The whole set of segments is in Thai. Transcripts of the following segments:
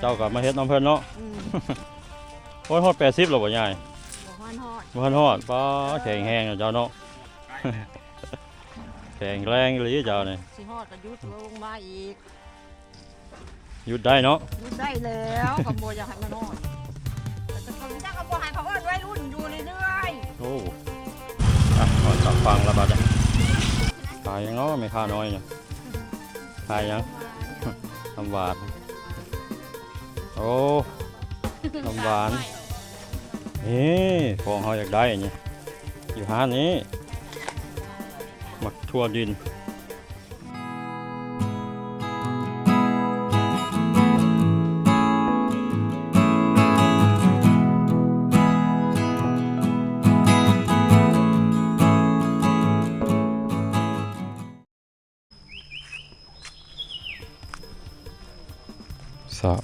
เจ้ากับมาเฮ็ดน้ำเพิ่นเนาะอืมโอ้ยฮอดแปดสิบแล้วบ่ยายบ่ฮอนฮอดบ่ทันฮอดป้าแข็งแห้งเนาะเจ้าเนาะ แข็งแรงอีหลีเจ้านี่สิฮอดก็หยุดลงมาอีกหยุดได้เนาะหยุดได้แล้วก็บ่อยากให้มันฮอดแต่ก็ต้องจักก็บ่ให้เขาเอิ้นวัยรุ่นอยู่เรื่อยโอ้อะก่อนจับฟังแล้วบัดนี้ขายยังเนาะไม่ค่าน้อยเนี่ยขายยัง ๆ ทำหวาน โอ้น้ำหวาน นี่ของเขาอยากได้เนี่ยอยู่ห้านนี้หมักทั่วดิน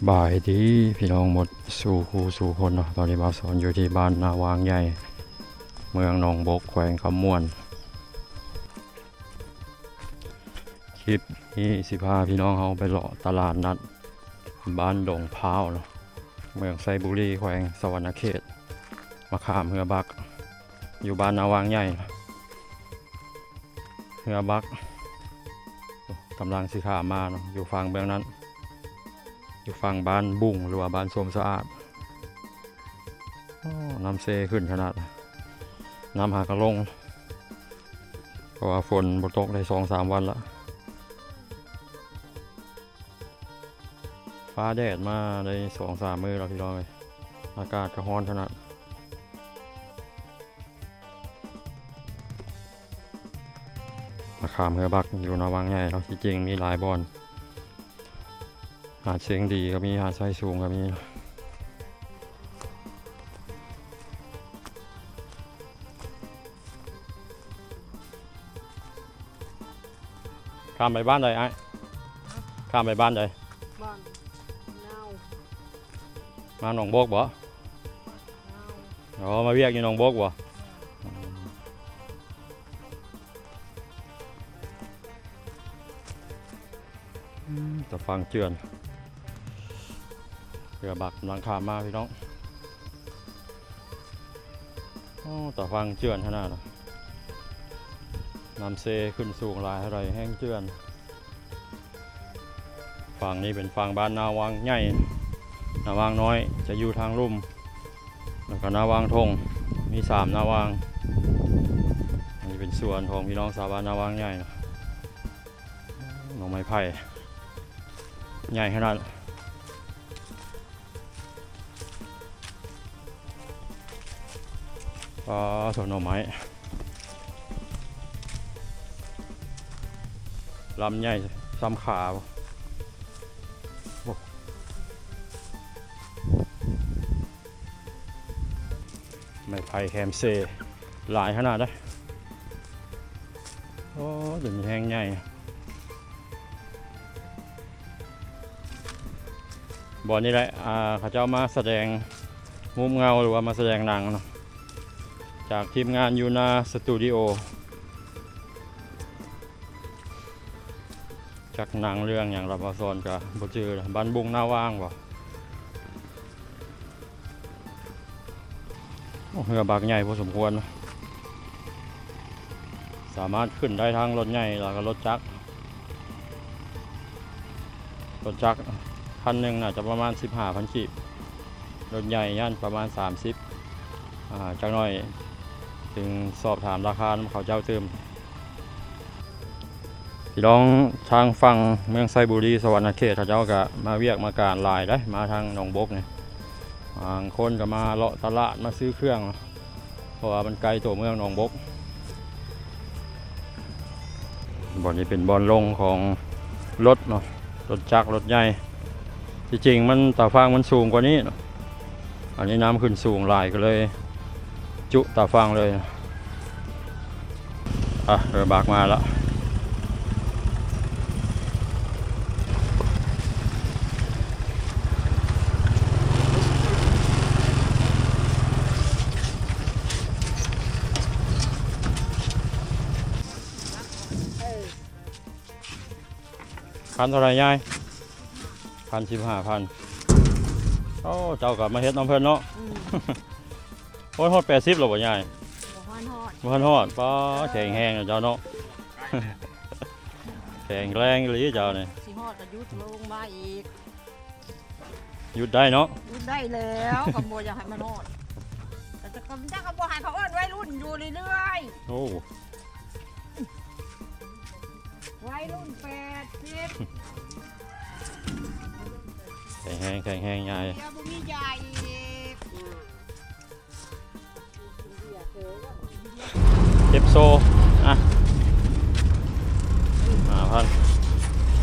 บายดีพี่น้องหมดสู่ครูสู่คนเนาะตอนนี้มาสอนอยู่ที่บ้านนาวางใหญ่ เมืองหนองบกแขวงคำม่วน คลิปนี้สิพาพี่น้องเขาไปเลาะตลาดนัด บ้านดงพร้าวเนาะเมืองไซบุรีแขวงสวรรณเขตมาขามเฮือบัก อยู่บ้านนาวางใหญ่เนาะเฮือบักกำลังสิขามมาเนาะอยู่ฝั่งเบื้องนั้น อยู่ฝั่งบ้านบุ้งหรือว่าบ้านสมสะอาดอน้ำเซขึ้นขนาด น้ำหากระลง เพราะว่าฝนบตกได้สองสามวันละฟ้าแดดมาได้สองสามมือแล้วพี่น้องเลยอากาศก็ร้อนขนาดมาขามเฮือบักอยู่นาวังใหญ่เราะที่จริงมีหลายบอน หาดเสียงดีก็มีหาดไส้สูงก็มีข้ามไปบ้านใดไอ้ข้ามไปบ้านใดบ้านเน่ามาหนองโบกบ่เน่าอ๋อมาเวียกอยู่หนองโบกบ่อืมแต่ฟังเจือน เรือบักกำลังขามมาพี่น้องอต่อฟังเจือนขนาดนะนำเซขึ้นสูงลายอะไรแห้งเจือน ฝั่งนี้เป็นฝั่งบ้านนาวางใหญ่ นาวางน้อยจะอยู่ทางลุ่ม แล้วก็นาวางทง มีสามนาวางอันนี้เป็นส่วนของพี่น้องสาวบ้านนาวางใหญ่นะหน่อไม้ไผ่ ใหญ่ขนาด ก็สวนหน่อไม้ลำใหญ่ซ้ำขาไม้ไผ่แคมเซ หลายขนาดเลยโอ้ดี๋ยวนี้แห้งใหญ่บอลนี่แหละอ่าเขาเจ้ามาแสดงมุมเงาหรือว่ามาแสดงนังเนาะ จากทีมงานยูนาสตูดิโอจากหนังเรื่องอย่างรับมาซอนกับบจือบ้านบุงหน้าว่างบ่เรือบากใหญ่พอสมควรนะสามารถขึ้นได้ทั้งรถใหญ่แล้วก็รถจักรรถจักรคันหนึ่งน่าจะประมาณ 15พันกีบ รถใหญ่ย่านประมาณ 30อ่าจักหน่อย ถึงสอบถามราคาน้ำเขาเจ้าเติมพี่น้องทางฝั่งเมืองไซบุรีสวรรณเขตเขาเจ้าก็มาเวียกมาการลายได้มาทางหนองบกเนี่ยบางคนก็มาเลาะตลาดมาซื้อเครื่อง เพราะว่ามันไกลตัวเมืองหนองบกบอนนี้เป็นบอลลงของรถเนาะรถจักรรถใหญ่ที่จริงมันตาฟางมันสูงกว่านี้เนอะอันนี้น้ำขึ้นสูงหลายก็เลย จุตาฟางเลย อะเรือบากมาแล้วเออพันเท่าไหรยายพันสิบห้าพันเโอ้เจ้ากับมาเฮ็ดน้ำเพิ่นเนาะอืม โอ้ยฮอด80แล้วบ่ยายบ่ฮอนฮอดบ่ทันฮอดป้าแข็งแห้งอะเจ้าเนาะแข็งแรงอีหลีเจ้านี่สิฮอดก็ยุดลงมาอีกหยุดได้เนาะยุดได้แล้วขโมยอยากให้มันฮอดแต่จะกำจักขโมยให้เขาเอิ้นวัยรุ่นอยู่เรื่อยโอ้ๆวัยรุ่นแปดสิบแข็งแห้งแข็งแห้งยายเดี๋ยวบ่มีใหญ่ โซอะห้าพัน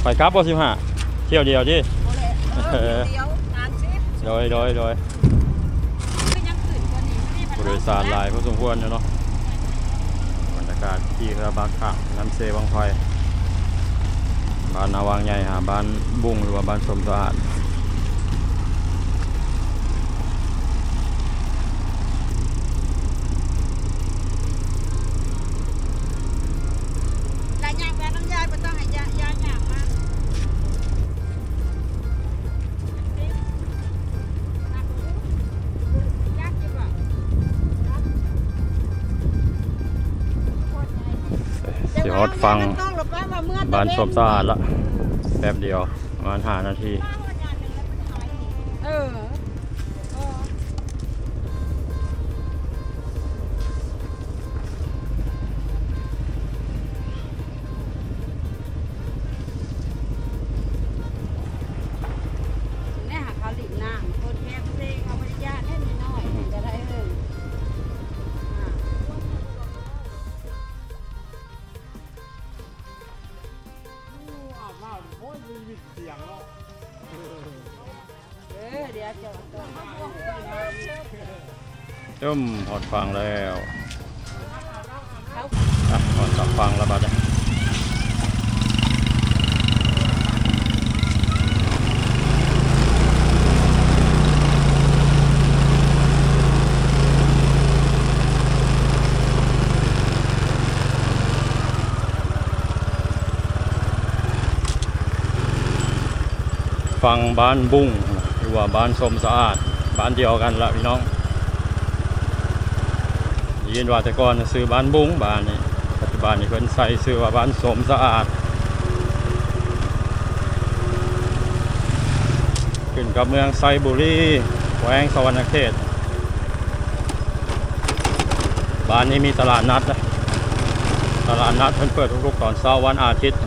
ไปกลับบ่สิบห้าเที่ยวเดียวดิโอ้แหละเออเดี๋ยวงานสิโดยโดยโดยก็ยังขึ้นกว่านี้ไม่มีปัญหผู้โดยสารหลายพอสมควรอยู่เนาะบรรยากาศที่กระบะข้างน้ำเซบางไฟบ้านนาวางใหญ่หาบ้านบุ้งหรือว่าบ้านสมสะอาด อดฟังบ้านมาเมื่อบ้านสมสะอาดละแป๊บเดียวประมาณห้านาที จุ่มหอดฟังแล้วอะหอดสับฟังแล้วบัดนี้ฟังบ้านบุ้งือว่าบ้านสมสะอาด บ้านเดียวกันละพี่น้องยินว่าแต่ก่อนซื้อบ้านบุ้งบ้านนี้ปัจจุบันนี้เพิ่นใส่ซื้อว่าบ้านสมสะอาด ขึ้นกับเมืองไซบุรีแขวงสวรรณเขตบ้านนี้มีตลาดนัดนะตลาดนัดเพิ่นเปิดทุกๆตอนเช้าวันอาทิตย์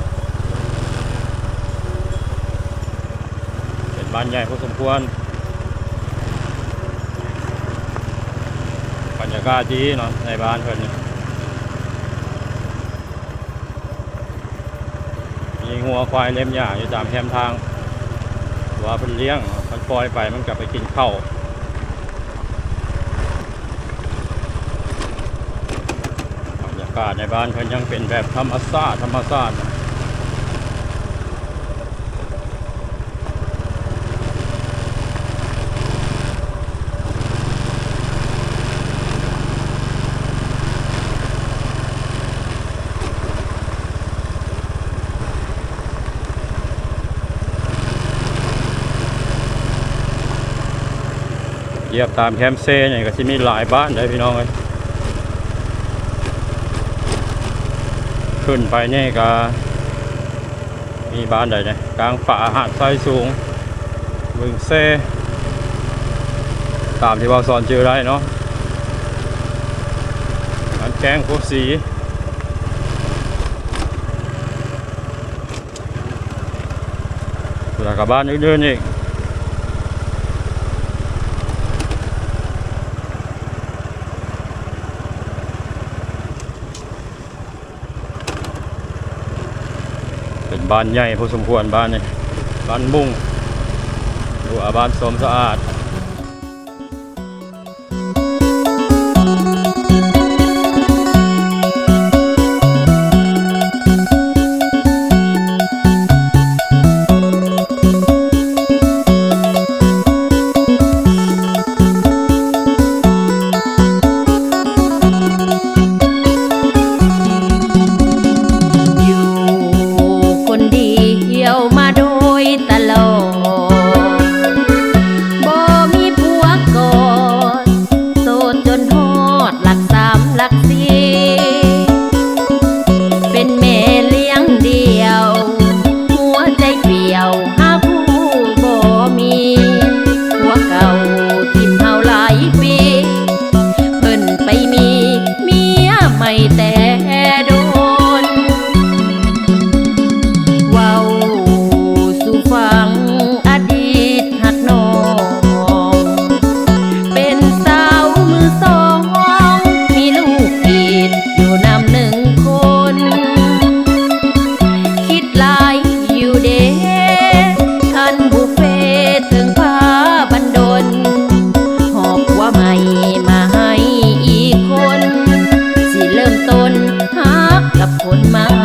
เป็น บ้านใหญ่พอสมควรบรรยากาศดีเนาะในบ้านเพิ่นนี่มีงัวควายเล็มหญ้าอยู่ตามแคมทางว่าเพิ่นเลี้ยงมันปล่อยไปมันกลับไปกินข้าวบรรยากาศในบ้านเพิ่นยังเป็นแบบธรรมชาติธรรมชาติ เยียบตามแคมเซ่เนี่ยก็จะมีหลายบ้านเลยพี่น้องเลยขึ้นไปนี่ก็มีบ้านใดเนี่ยกลางป่าหาดทรายสูงบึงเซ่ตามที่ว่าสอนชื่อได้เนาะอันแกงโคกสีแล้วก็บ้านอื่นๆอีก บ้านใหญ่พอสมควรบ้านนี้บ้านบุ้งหรือว่าบ้านสมสะอาด คนใหม่สิ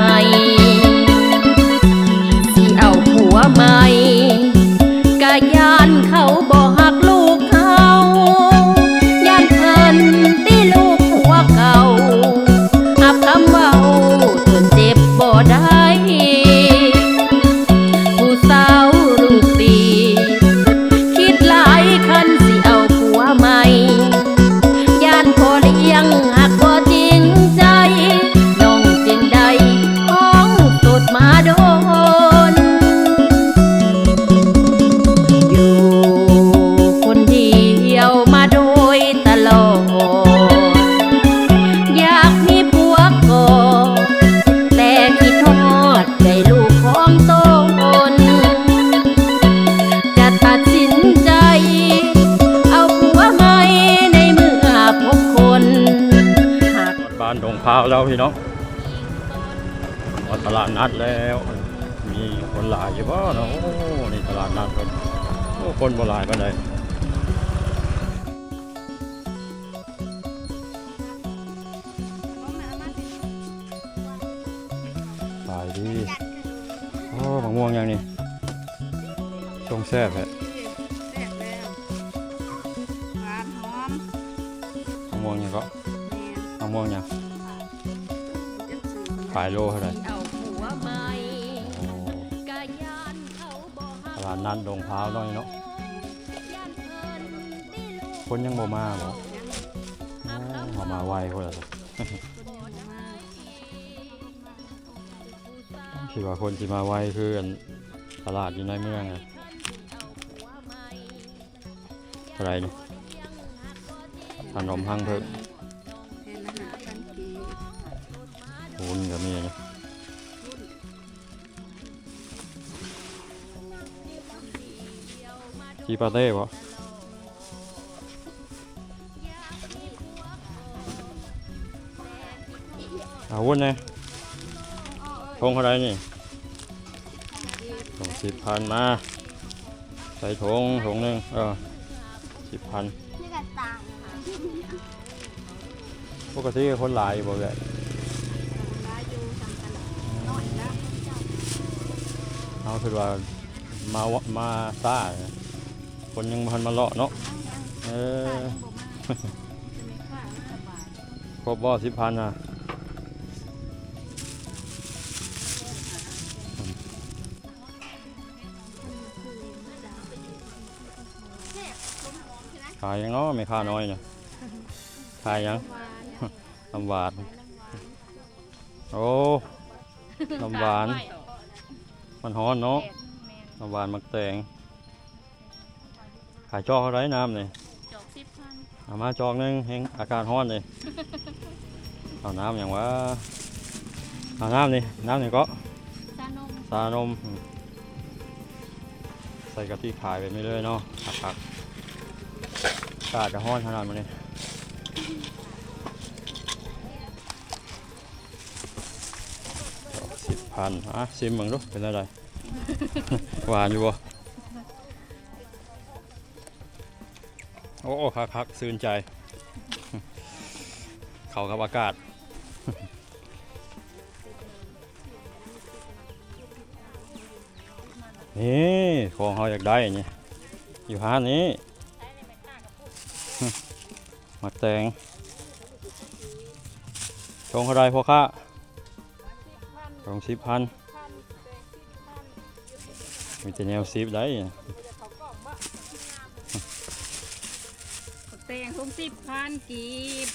ตลาดนัดแล้ว มีคนหลายอยู่บ่เนาะโอ้นี่ตลาดนัดคนโอ้คนบ่หลายปานใดขายดีโอ้มะม่วงยังนี่ชงแซ่บแฮะแซ่บแล้วหวานหอมมะม่วงยังก็แม่นมะม่วงยังจักซื้อคนขายโลเท่าไหร่ เอา บ่ฮักตลาดนัดดงพร้าวน้อยเนาะย่านเพิ่นตีลูกคนยังบ่มาบ่โอ้เขามาไวคนละคิดว่าคนที่มาไวคืออันตลาดอยู่ในเมืองอะอะไรนี่ขนมพังเพิ่ม จีปาเต้ปะเอาวุ้นไงทงอะไรนี่ทงสิบพันมา ใส่ถุงถุงหนึ่งเออสิบพันปกติคนหลายอยู่บ่เลยร้ายอาถือว่ามามาซ่า คนยังพันมาเลาะเนาะเออจะไม่ค่าสบายครบบ่สิบพันอะขายยังเนาะไม่ค่าน้อยเนี่ยขายยังหวานน้ำหวานโอ้น้ำหวานมันฮ้อนเนาะน้ำหวานมักแตง ขายจอกเท่าไรน้ำเนี่ยจอกสิบพันเอามาจอกหนึงเฮงอากาศร้อนเลยเอาน้ำอย่างว่าเอาน้ำนี่น้ำนี่ก็ซานมสานมอืมใส่กะทิขายไปไม่เลยเนาะผักผักอากาศจะร้อนขนาดมันนี่สิบพันอะชิมมึงดูเป็นอะไร หวานอยู่บ่ อ้คักคักซื่นใจ เข้ากับอากาศ นี่ของเขาอยากได้นี่อยู่ห้านี้มักแตงชงเขาได้พ่อค้าชงสิบพันมีแต่แนวสิบได้ สิบพันกีบ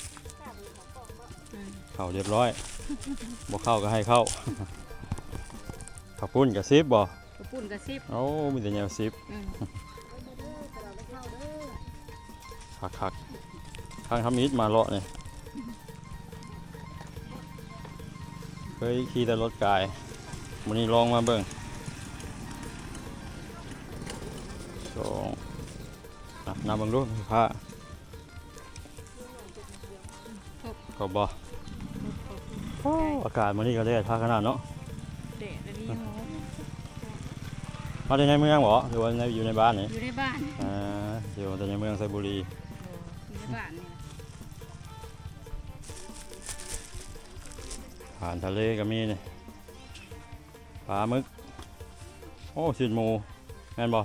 เข้าเรียบร้อยบ่เข้าก็ให้เข้าขอบคุณกับซิบบ่ขอบปุ่นกระซิบโอ้มีแต่แนวซิปอืมคักคักทางทำมิดมาเลาะเนี่ยเคยขี่แต่รถกายวันนี้ลองมาเบิ่งสองอะนับเบิ่งดูผ้า ก็บ่โอ้อากาศมันนี้ก็ได้ท่าขนาดเนาะเด็ดอันนี้หมูมาได้ในเมืองบ่หรือว่าในอยู่ในบ้านนี่อยู่ในบ้านอ่าอยู่แต่ในเมืองไซบุรีอยู่ในบ้านนี่ผ่านทะเลก็มีนี่ปลาหมึก โอ้สินหมูแม่นบ่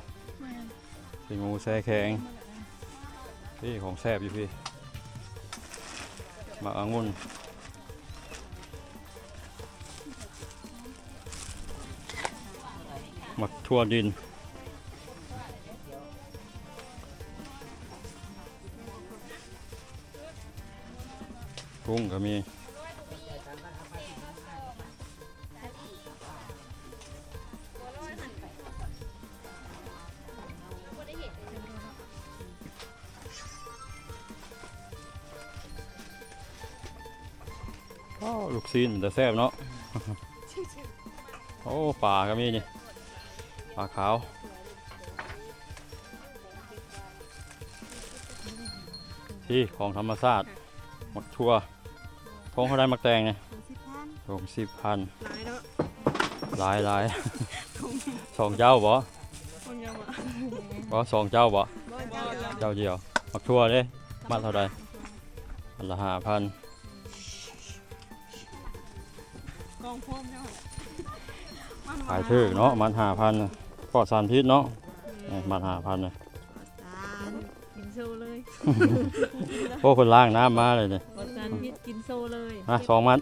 สินหมูแซ่แข็งพี่ของแซ่บอยู่พี่ห มากองุ่นหมักทั่วดิน กุ้งก็มี ซีนแต่แซ่บเนาะ โอ้ปลาก็มีนี่ปลาขาวที่ของธรรมชาติหมดทั่วทงเขาได้มักแตงเนี่ยทงสิบพันหลายเนาะหลายหลายสองเจ้าบ่คนยังอะบ่สองเจ้าบ่บ่เจ้าเจ้าเดียวมักทั่วเด้มาเท่าใดอันละห้าพัน กองพรมเจ้าขายถึกเนาะมันห้าพันปลอดสารพิษเนาะนี่มันห้าพันเลยกินโซเลยโอ้คนล่างน้ำมาเลยเนี่ยบดสารพิษกินโซเลยฮะสองมัด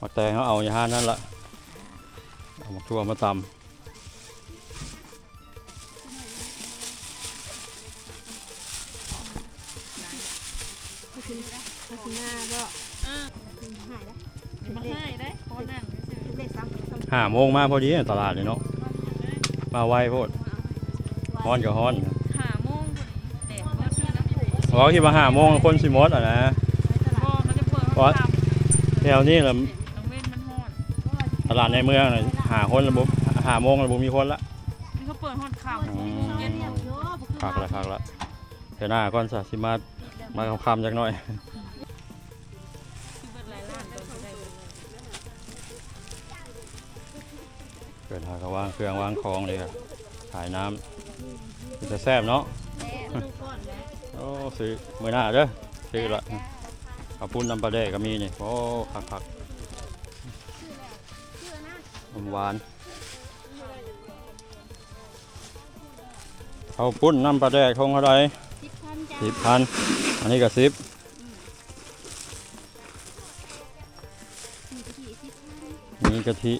มักแตงเขาเอาอย่างห้านั่นละเอามักทั่วมาตห ห้าโมงมาพอดีตลาดเลยเนาะมาไวโพดฮ้อนกับฮ้อนหาโมงแดดเมื่อคืนน้ำอยู่เราคิดว่าห้าโมงคนสิหมดอะนะก็มันจะเปิดเพราะห้องทแถวนี้แหละำต้องเว้นมันห้อนตลาดในเมืองน่ะหาคนระบบหาโมงระบบมีคนละนี่เขาเปิดห้องข่าวอืมเย็นคักละคักละเทยวหน้าก่อนสะสิมามาคำๆจักหน่อย เกิดหากวางเครื่องวางของเลยครับขายน้ำมันจะแซ่บเนาะโอ้ซื้อมือหน้าเด้อซื้อละข้าวปุ้นน้ำปลาแดกก็มีนี่โอ้คักคักหวานข้าวปุ้นน้ำปลาแดกทงเท่าไรสิบพันอันนี้ก็สิบมีกะทิ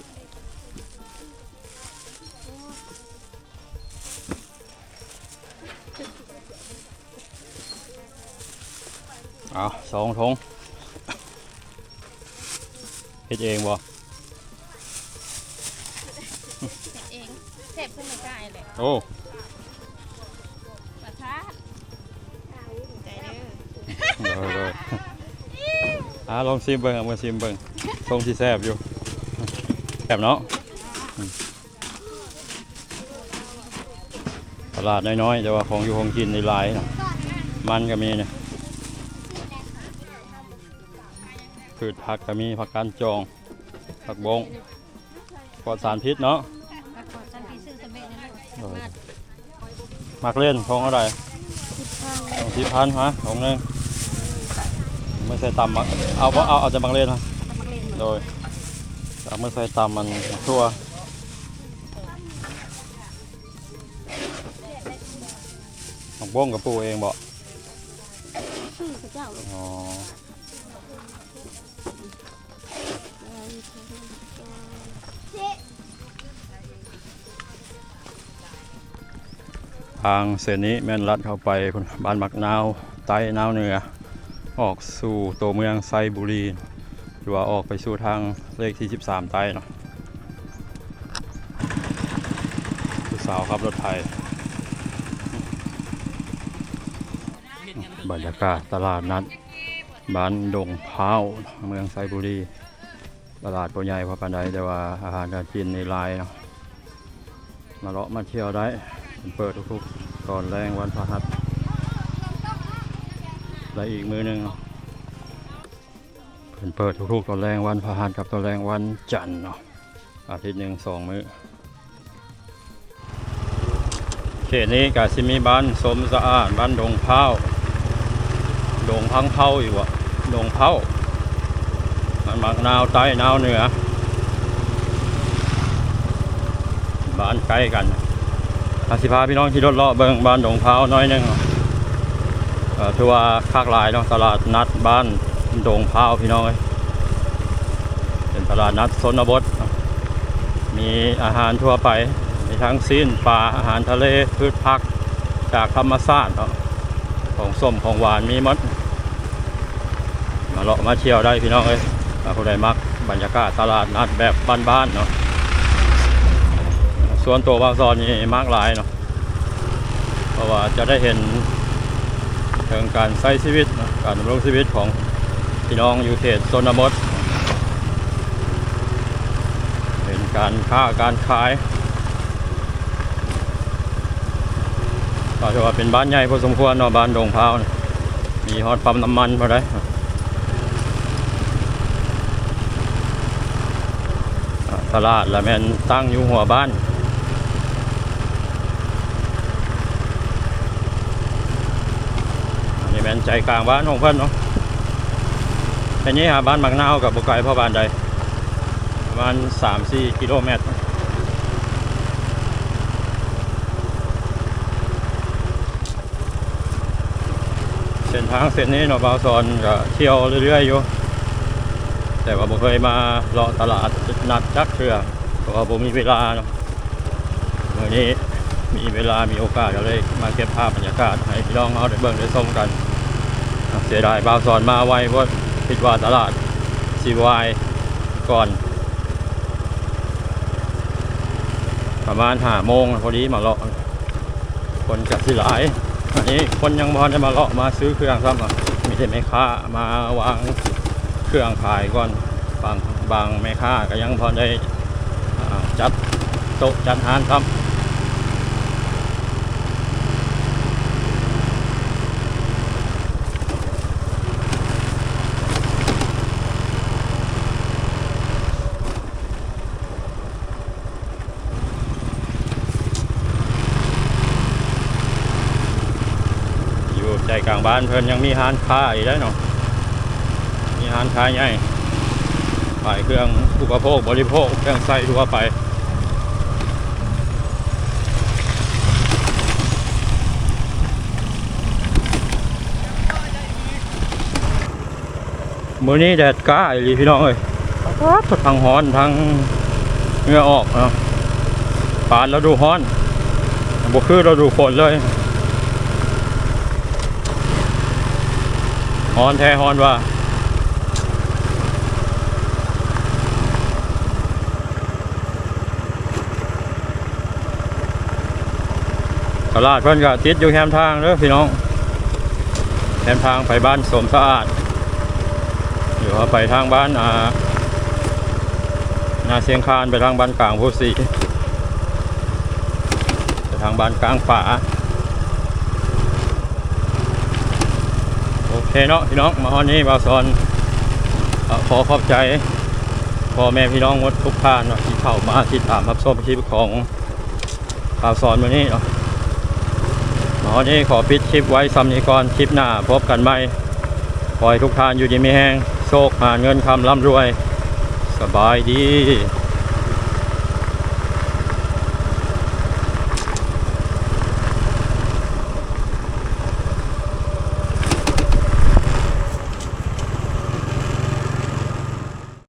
เอาสองทงเฮ็ดเองบ่เองเสพขึ้นไม่ได้เลยโอ้ประทัดใจเด้อเดี๋ยวเดี๋ยวอ่าลองซิมเบิ่งเอามาซิมเบิ่งทงที่แซ่บอยู่แซ่บเนาะอืมตลาดน้อยๆแต่ว่าของอยู่ของกินในหลายนะมันก็มีเนี่ย พืชผักก็มีผักกาดจองผักบงปลอดสารพิษเนาะแล้วก็ฉันพี่ซื้อสเปนนั่นเออมักเล่นทงอะไรทงสิบพันฮะทงหนึงไม่ใส่ตำมักเอาบ่เอาเอาจะมักเล่นฮะโดยเอาไม่ใส่ตำมันทั่วผักบงกับปูเองบ่ซื้ ทางเส้นนี้แม่นลัดเข้าไปบ้านมักนาวไต้นาวเหนือ ออกสู่ตัวเมืองไซบุรีหรือว่าออกไปสู่ทางเลขที่ 13 ใต้เนาะสาวขับรถไทย บรรยากาศตลาดนัดบ้านดงพร้าวเมืองไซบุรี ตลาดปัวใหญ่พอปานใดแต่ว่าอาหารการกินในลายเนาะมาเลาะมาเที่ยวได้ เปิดทุกๆก่อนแรงวันพฤหัสและอีกมือหนึ่งเพิ่นเปิดทุกๆตอนแรงวันพฤหัสกับตอนแรงวันจันทร์เนาะอาทิตย์หนึ่งสองมื้อเขตนี้กาซิมีบ้านสมสะอาดบ้านดงพร้าดงพังเผาอยู่อะดงเผามันมักนาวใต้นาวเหนือ บ้านใกล้กัน อาสิพาพี่น้องขี่รถเลาะเบิงบ้านดงพร้าวน้อยหนึงเอ่อถือว่าคากหลายเนาะตลาดนัดบ้านดงพร้าวพี่น้องเอ้ยเป็นตลาดนัดชนบทมีอาหารทั่วไปมีทั้งสิ้นปลาอาหารทะเลพืชผักจากธรรมชาติเนาะของส้มของหวานมีมดมาเลาะมาเที่ยวได้พี่น้องเอ้ยถ้าผู้ใดมักบรรยากาศตลาดนัดแบบบ้านๆเนาะ ส่วนตัวบางซอนนี่มากหลายเนาะเพราะว่าจะได้เห็นเรื่องการใช้ชีวิตการดำรงชีวิตของพี่น้องอยู่เขตชนบทเห็นการค้าการขายก็ถือว่าเป็นบ้านใหญ่พอสมควรเนาะบ้านดงพาวนี่มีฮอตปั๊มน้ำมันพอได้ตลาดละแมนตั้งอยู่หัวบ้าน นใจกลางบ้านของเพื่อนเนาะแค่นี้หาบ้านบางนาวกับบุกไก่พ่อบ้านใดประมาณ3-4กิโลเมตรเส้นทางเส้นนี้เนาะบาวซอนก็เที่ยวเรื่อยๆอยู่ แต่ว่าบ่เคยมาเลาะตลาดนัดจักเทื่อเพราะว่าบ่มีเวลาเนาะวันนี้มีเวลามีโอกาสก็เลยมาเก็บภาพบรรยากาศให้พี่น้องเอาได้เบิ่งได้ชมกัน เสียดายบาวสอนมาไวเพราะคิดว่าตลาดสิวายก่อน ประมาณห้าโมงพอดีมาเลาะคนจัดสิหลาย อันนี้คนยังพอได้มาเลาะมาซื้อเครื่องซ้ำอะมีแต่แม่ค้ามาวางเครื่องขายก่อนบางบางแม่ค้าก็ยังพอได้อ่าจัดโต๊ะจัดอาหารครับอยู่ใจกลาง บ้านเพิ่นยังมีร้านค้าอีกได้เนาะมีร้านค้าใหญ่ขายเครื่องอุปโภคบริโภคเครื่องใช้ทั่วไปมื้อนี้แดดกล้าอีพี่น้องเอ้ยทางฮ้อนทางเหงื่อออกเนาะปานแล้วดูฮ้อนบ่คือเราดูฝนเลย ฮ้อนแท้ฮ้อนว่าตลาดเพิ่นก็ติดอยู่แคมทางเด้อพี่น้องแคมทางไปบ้านสมสะอาดอยู่ว่าไปทางบ้านอ่านาเสียงคานไปทางบ้านกลางผู้สีไปทางบ้านกลางฝาโอ เคเนาะพี่น้องมาฮอนนี้บาซอนอขอขอบใจพ่อแม่พี่น้องหมดทุกท่านเนาะที่เข้ามาที่ตามรับชมคลิปของบาซอนวันนี้เนาะหมอนี้ขอปิดคลิปไว้ซ้ำนี้ก่อนคลิปหน้าพบกันใหม่ขอให้ทุกท่านอยู่ดีมีแห้งโชคหาเงินคำร่ำรวย สบายดี